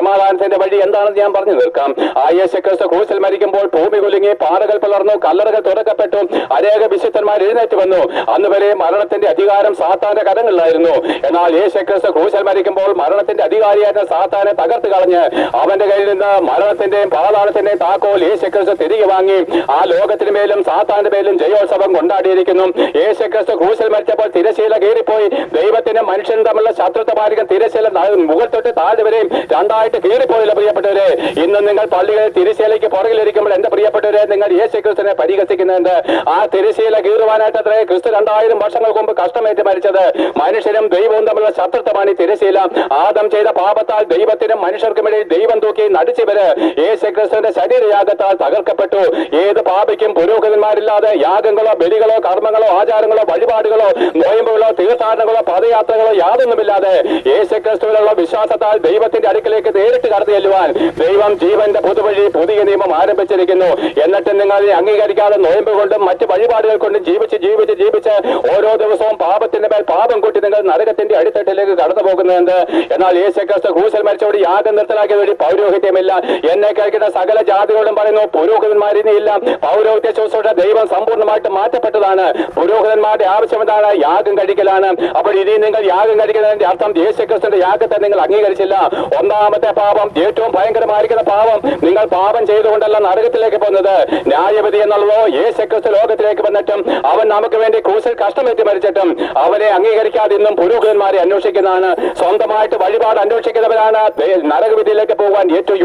സമാധാനത്തിന്റെ വഴി എന്താണെന്ന് ഞാൻ പറഞ്ഞു തീർക്കാം. ആയേശക്രിസ്തു ക്രൂസിൽ മരിക്കുമ്പോൾ ഭൂമി കുലുങ്ങി പാറകൾ പിളർന്നു കല്ലറകൾ തുറക്കപ്പെട്ടു അനേക വിശുദ്ധന്മാർ എഴുന്നേറ്റ് വന്നു. അന്ന് വരെ മരണത്തിന്റെ അധികാരം സാത്താന്റെ കരങ്ങളിലായിരുന്നു. എന്നാൽ യേശക്രിസ്തു ക്രിസ്തു ക്രൂശിൽ മരിക്കുമ്പോൾ മരണത്തിന്റെ അധികാരിയായിരുന്ന സാത്താനെ തകർത്ത് കളഞ്ഞ് അവന്റെ കയ്യിൽ നിന്ന് മരണത്തിന്റെയും പാതാളത്തിന്റെയും താക്കോൽ യേശക്രിസ്തു തിരികെ വാങ്ങി. ആ ലോകത്തിന് മേലും സാത്താന്റെ മേലും ജയോത്സവം കൊണ്ടാടിയിരിക്കുന്നു. യേശക്രിസ്തു ക്രിസ്തു ക്രൂശിൽ മരിച്ചപ്പോൾ തിരശീല കീറിപ്പോയി ദൈവത്തിനും മനുഷ്യനും തമ്മിലുള്ള ശത്രുത്വമായിരിക്കും തിരശീല മുഖത്തൊട്ട് തൊട്ട് താഴെ വരെയും രണ്ടായിട്ട് കീറിപ്പോയില്ല പ്രിയപ്പെട്ടവരെ. ഇന്ന് നിങ്ങൾ പള്ളികളിൽ തിരിശീലയ്ക്ക് പുറകിലിരിക്കുമ്പോൾ എന്റെ പ്രിയപ്പെട്ടവരെ നിങ്ങൾ യേശു ക്രിസ്തുവിനെ പരിഹസിക്കുന്നുണ്ട്. ആ തിരിശീല കീറുവാനായിട്ട് അത്രേ ക്രിസ്തു രണ്ടായിരം വർഷങ്ങൾക്ക് മുമ്പ് കഷ്ടമേറ്റ് മരിച്ചത് മനുഷ്യരും ദൈവവും തമ്മിലുള്ള ശത്രുത്വമാണ് ഈ തിരശീല. ആദം ചെയ്ത പാപത്താൽ ദൈവത്തിനും മനുഷ്യർക്കും ഇടയിൽ ദൈവം തൂക്കി നടിച്ചവര് യേശു ക്രിസ്തുവിന്റെ ശരീരയാഗത്താൽ തകർക്കപ്പെട്ടു. ഏത് പാപിക്കും പുരോഹിതന്മാരില്ലാതെ യാഗങ്ങളോ ബലികളോ കർമ്മങ്ങളോ ആചാരങ്ങളോ വഴിപാടുകളോ നോയമ്പുകളോ തീർത്ഥാടനങ്ങളോ പദയാത്രകളോ യാതൊന്നുമില്ലാതെ യേശു ക്രിസ്തുവിലുള്ള വിശ്വാസത്താൽ ദൈവത്തിന്റെ അടുക്കിലേക്ക് നേരിട്ട് കടന്നു ചെല്ലുവാൻ ദൈവം ജീവന്റെ പുതുവഴി പുതിയ നിയമം ആരംഭിച്ചിരിക്കുന്നു. എന്നിട്ട് നിങ്ങൾ അതിനെ അംഗീകരിക്കാതെ നോയമ്പ് കൊണ്ടും മറ്റ് വഴിപാടുകൾ കൊണ്ടും ജീവിച്ച് ജീവിച്ച് ജീവിച്ച് ഓരോ ദിവസവും പാപത്തിന്റെ മേൽ പാപം കൂട്ടി നിങ്ങൾ നരകത്തിന്റെ അടിത്തട്ടിലേക്ക് കടന്നു പോകുന്നുണ്ട് എന്നാൽ യേശു ക്രിസ്തു ക്രൂശൽ മരിച്ചോട് യാഗം നിർത്തലാക്കിയ വഴി പൗരോഹിത്യമില്ല. എന്നെ കേൾക്കുന്ന സകല ജാതികളും പറയുന്നു പുരോഹിതന്മാരിനില്ല പൗരോഹിത്യ ശുശ്രൂഷ ദൈവം സമ്പൂർണമായിട്ട് മാറ്റപ്പെട്ടതാണ്. പുരോഹിതന്മാരുടെ ആവശ്യം എന്താണ്? യാഗം കഴിക്കലാണ്. അപ്പോൾ ഇനി നിങ്ങൾ യാഗം കഴിക്കുന്നതിന്റെ അർത്ഥം യേശു ക്രിസ്തുവിന്റെ യാഗത്തെ നിങ്ങൾ അംഗീകരിച്ചില്ല. ഒന്നാമത്തെ പാപം. ഏറ്റവും ഭയങ്കരമായിരിക്കുന്ന പാപം നിങ്ങൾ പാപം ചെയ്തുകൊണ്ടല്ല നരകത്തിലേക്ക് പോകുന്നത് ന്യായവിധി എന്നുള്ളതോ യേശു ക്രിസ്തു ലോകത്തിലേക്ക് വന്നിട്ടും അവൻ നമുക്ക് വേണ്ടി ക്രൂശിൽ കഷ്ടമേറ്റ് മരിച്ചിട്ടും അവനെ അംഗീകരിക്കാതെ ഇന്നും പുരോഹിതന്മാരെ അന്വേഷിക്കുന്നതാണ്. സ്വന്തമായിട്ട് വഴിപാട് അന്വേഷിക്കുന്നവരാണ്. നരകവിധിയിലേക്ക് പോകാൻ ഏറ്റവും